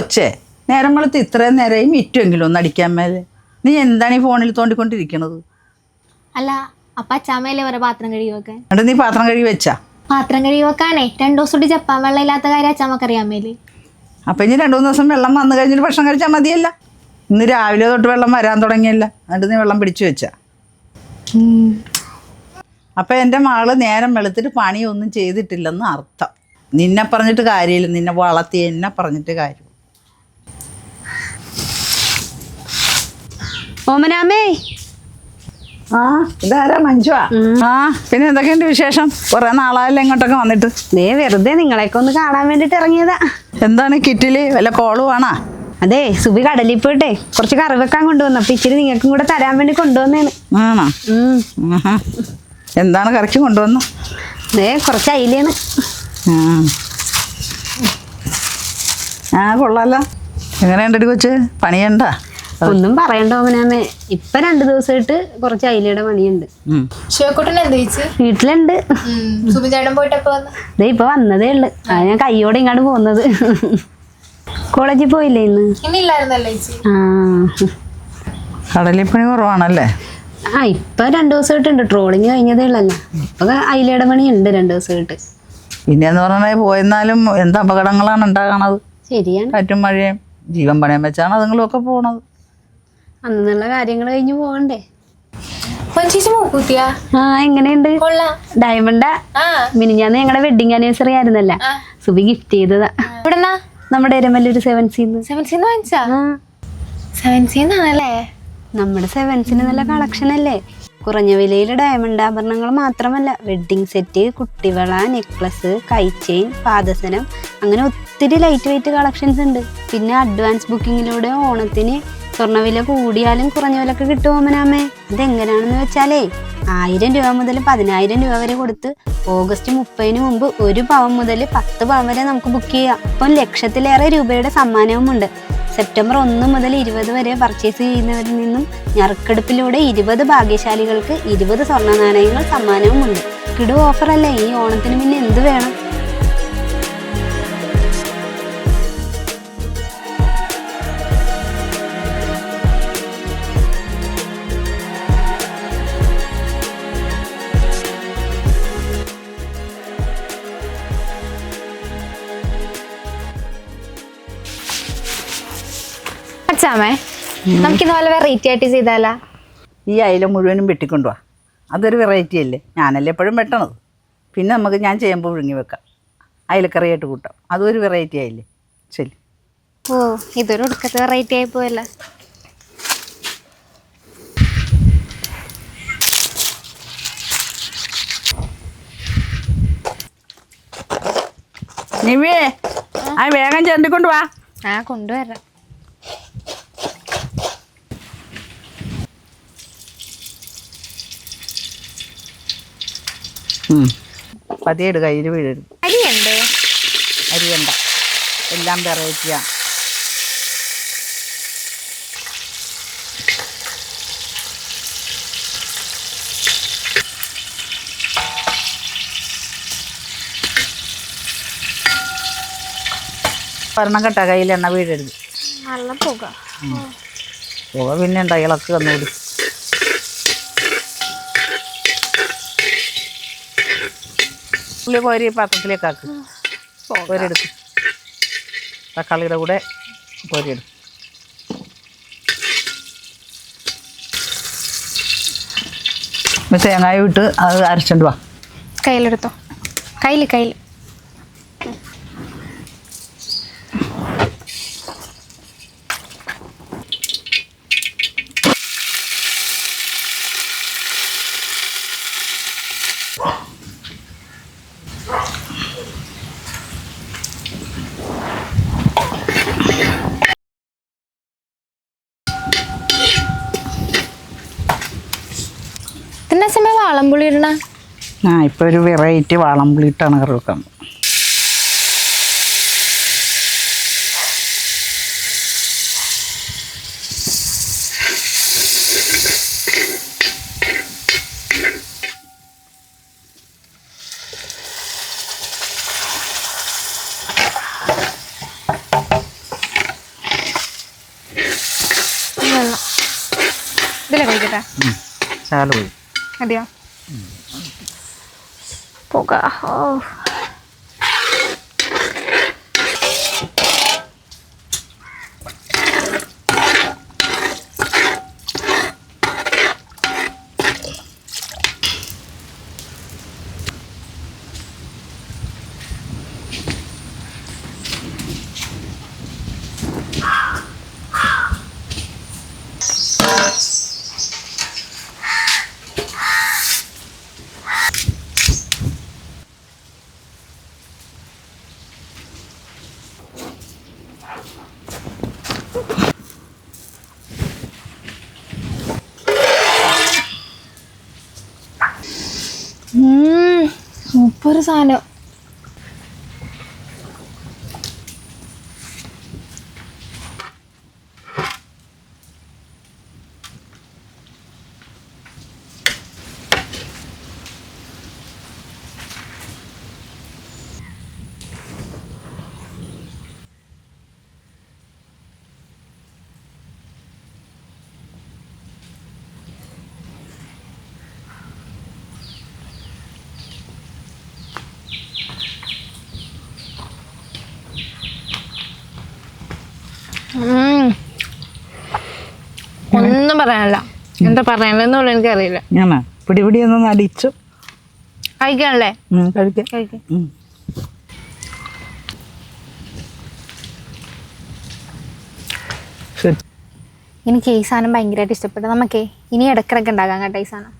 കൊച്ചേ. നേരം വെളുത്ത് ഇത്രയും നേരമായി മിറ്റുമെങ്കിലും ഒന്ന് അടിക്കാൻ മേലെ? നീ എന്താണ് ഈ ഫോണിൽ തോണ്ടിക്കൊണ്ടിരിക്കണത്? അല്ല അപ്പ അച്ചാമ്മയല്ലേ വരെ പാത്രം കഴുകി വെക്കാൻ? എന്നിട്ട് നീ പാത്രം കഴുകി വെച്ചാ? പാത്രം കഴുകി വെക്കാനേ രണ്ടു ദിവസം കൂടി ജപ്പാൻ വെള്ളം ഇല്ലാത്ത കാര്യം അച്ചാമ്മക്ക് അറിയാൻ മേലേ. അപ്പം ഇനി രണ്ടു മൂന്ന് ദിവസം വെള്ളം വന്നു കഴിഞ്ഞിട്ട് ഭക്ഷണം കഴിച്ചാൽ മതിയല്ല. ഇന്ന് രാവിലെ തൊട്ട് വെള്ളം വരാൻ തുടങ്ങിയല്ല. എന്നിട്ട് നീ വെള്ളം പിടിച്ചു വെച്ചാ. അപ്പം എന്റെ മാൾ നേരം വെളുത്തിട്ട് പണിയൊന്നും ചെയ്തിട്ടില്ലെന്ന് അർത്ഥം. നിന്നെ പറഞ്ഞിട്ട് കാര്യമില്ല. നിന്നെ വളർത്തി എന്നെ പറഞ്ഞിട്ട് കാര്യം ഓമനാമേ ആ ഇതാരാ മഞ്ജുവാ? ആ പിന്നെ എന്തൊക്കെയുണ്ട് വിശേഷം? കുറെ നാളായല്ലോ ഇങ്ങോട്ടൊക്കെ വന്നിട്ട്. ദേ വെറുതെ നിങ്ങളെയൊക്കെ ഒന്ന് കാണാൻ വേണ്ടിട്ട് ഇറങ്ങിയതാ. എന്താണ് കിറ്റിൽ? വല്ല കോൾ വേണാ അതെ സുബി കടലിൽ പോയിട്ടെ കുറച്ച് കറി വെക്കാൻ കൊണ്ടുവന്നു. അപ്പൊ ഇച്ചിരി നിങ്ങൾക്കും കൂടെ തരാൻ വേണ്ടി കൊണ്ടുവന്നേണ്. ആണോ? എന്താണ് കറിക്ക് കൊണ്ടുവന്ന? ദേ കുറച്ച് അയിലാണ്. ആ. ആ കൊള്ളാലോ. എങ്ങനെയുണ്ടടി കൊച്ച്? പണിയണ്ട? ഒന്നും പറയണ്ട ഓമനാമേ ഇപ്പൊ രണ്ടു ദിവസമായിട്ട് കുറച്ച് അയിലയുടെ പണിയുണ്ട്. ശിവക്കുട്ടൻ എന്ത് വീട്ടിലുണ്ട്. സുബിചേട്ടൻ ദേ ഇപ്പൊ വന്നതേ ഉള്ളു. ആ ഞാൻ കയ്യോടെ ഇങ്ങോട്ട് പോകുന്നത് കോളേജിൽ പോയില്ലേ ഇന്ന്? ഇന്നില്ലായിരുന്നല്ലോ ചേച്ചി? ആ. കടലിൽ പണി കുറവാണല്ലേ? ആ ഇപ്പൊ രണ്ടു ദിവസമായിട്ടുണ്ട് ട്രോളിങ് കഴിഞ്ഞതേ ഉള്ളല്ലോ ഇപ്പൊ അയിലയുടെ പണി ഉണ്ട് രണ്ടു ദിവസമായിട്ട് പിന്നെന്ന് പറഞ്ഞാൽ പോയെന്നാലും എന്ത് അപകടങ്ങളാണ് ഉണ്ടാകണത്? ശരിയാണ്. കാറ്റും മഴയും ജീവൻ പണയം വെച്ചാണ് അതുങ്ങളൊക്കെ പോണത്. അന്നുള്ള കാര്യങ്ങൾ കഴിഞ്ഞു പോകണ്ടേ? ആ എങ്ങനെയുണ്ട്? ഡയമണ്ടാ? മിനിഞ്ഞാന്ന് ഞങ്ങളുടെ വെഡിങ് ആനിവേഴ്സറി ആയിരുന്നല്ല? സുബി ഗിഫ്റ്റ് ചെയ്തതാ. ഇവിടെന്നാ? നമ്മുടെ എരമല്ലൊരു സെവൻസിന്ന് സെവൻസീന്ന് വാങ്ങിച്ചാ സെവൻസീന്നാണല്ലേ നമ്മുടെ സെവൻസിന് നല്ല കളക്ഷൻ അല്ലേ? കുറഞ്ഞ വിലയിൽ ഡയമണ്ട് ആഭരണങ്ങൾ മാത്രമല്ല വെഡ്ഡിങ് സെറ്റ് കുട്ടിവള നെക്ലസ് കൈച്ചെയിൻ പാദസനം അങ്ങനെ ഒത്തിരി ലൈറ്റ് വെയിറ്റ് കളക്ഷൻസ് ഉണ്ട്. പിന്നെ അഡ്വാൻസ് ബുക്കിങ്ങിലൂടെ ഓണത്തിന് സ്വർണവില കൂടിയാലും കുറഞ്ഞ വിലക്ക് കിട്ടുമോമനാമേ ഇതെങ്ങനെയാണെന്ന് വെച്ചാലേ ആയിരം രൂപ മുതൽ പതിനായിരം രൂപ വരെ കൊടുത്ത് ഓഗസ്റ്റ് മുപ്പതിന് മുമ്പ് ഒരു പവൻ മുതൽ പത്ത് പവൻ വരെ നമുക്ക് ബുക്ക് ചെയ്യാം. അപ്പം ലക്ഷത്തിലേറെ രൂപയുടെ സമ്മാനവുമുണ്ട്. സെപ്റ്റംബർ ഒന്ന് മുതൽ ഇരുപത് വരെ പർച്ചേസ് ചെയ്യുന്നവരിൽ നിന്നും ഞറുക്കെടുപ്പിലൂടെ ഇരുപത് ഭാഗ്യശാലികൾക്ക് ഇരുപത് സ്വർണ നാണയങ്ങൾ സമ്മാനവുമുണ്ട്. കിടു ഓഫറല്ലേ ഈ ഓണത്തിന് പിന്നെ എന്ത് വേണം? അച്ചാമ്മേ നമുക്ക് ഇതുപോലെ വെറൈറ്റി ആയിട്ട് ചെയ്താലാ? ഈ അയില മുഴുവനും വെട്ടിക്കൊണ്ടുവാ. അതൊരു വെറൈറ്റി അല്ലേ? ഞാനല്ലേ എപ്പോഴും വെട്ടണത്. പിന്നെ നമുക്ക് ഞാൻ ചെയ്യുമ്പോൾ പുഴുങ്ങി വെക്കാം. അയിലക്കറിയായിട്ട് കൂട്ടാം. അതും ഒരു വെറൈറ്റി ആയില്ലേ? ശരി. ഓ ഇതൊരു ഒടുക്കത്തെ വെറൈറ്റി ആയി പോയല്ല. നിവേ ആ. വേഗം ചേർത്തിക്കൊണ്ട് വാ. ആ കൊണ്ടുവരാം. പതിയേട് കയ്യിൽ വീഴരുത്. അരിയുണ്ട്. അരിയണ്ട. എല്ലാം വെറൈറ്റിയാണ് ഒരെണ്ണം കേട്ടോ കയ്യിൽ എണ്ണ വീഴരുത്. നല്ല പുക. പുക പിന്നെ ഉണ്ട് ഇളക്ക് തന്നൂടി ഉള്ളി കോരി പാത്രത്തിലേക്ക് ആക്ക് കോരിയെടുക്ക്. തക്കാളിയുടെ കൂടെ കോരിയെടുക്കും തേങ്ങായി വിട്ട് അത് അരച്ചോണ്ട് വാ. കയ്യിലെടുത്തോ. കയ്യിൽ കയ്യിൽ വാളംപുളി ഇടണ? ആ ഇപ്പൊ ഒരു വെറൈറ്റി വാളംപുളി ഇട്ടാണ് കറി വെക്കാൻ. ഇതിലെ കഴിക്കട്ടെ? അതെയോ മതിയോ പുക ഓ സൂപ്പർ സാധനം ഒന്നും പറയാനല്ല. എന്താ പറയാനെന്നുള്ള എനിക്കറിയില്ല. ഞാനാ? പിടി പിടി ഒന്ന് അടിച്ചു കഴിക്കാനല്ലേ? കഴിക്കാം. കഴിക്കാം. എനിക്ക് ഈ സാധനം ഭയങ്കരമായിട്ട് ഇഷ്ടപ്പെട്ടു. നമുക്കേ ഇനി ഇടക്കിടക്ക് ഉണ്ടാക്കാം കേട്ടോ ഈ സാധനം.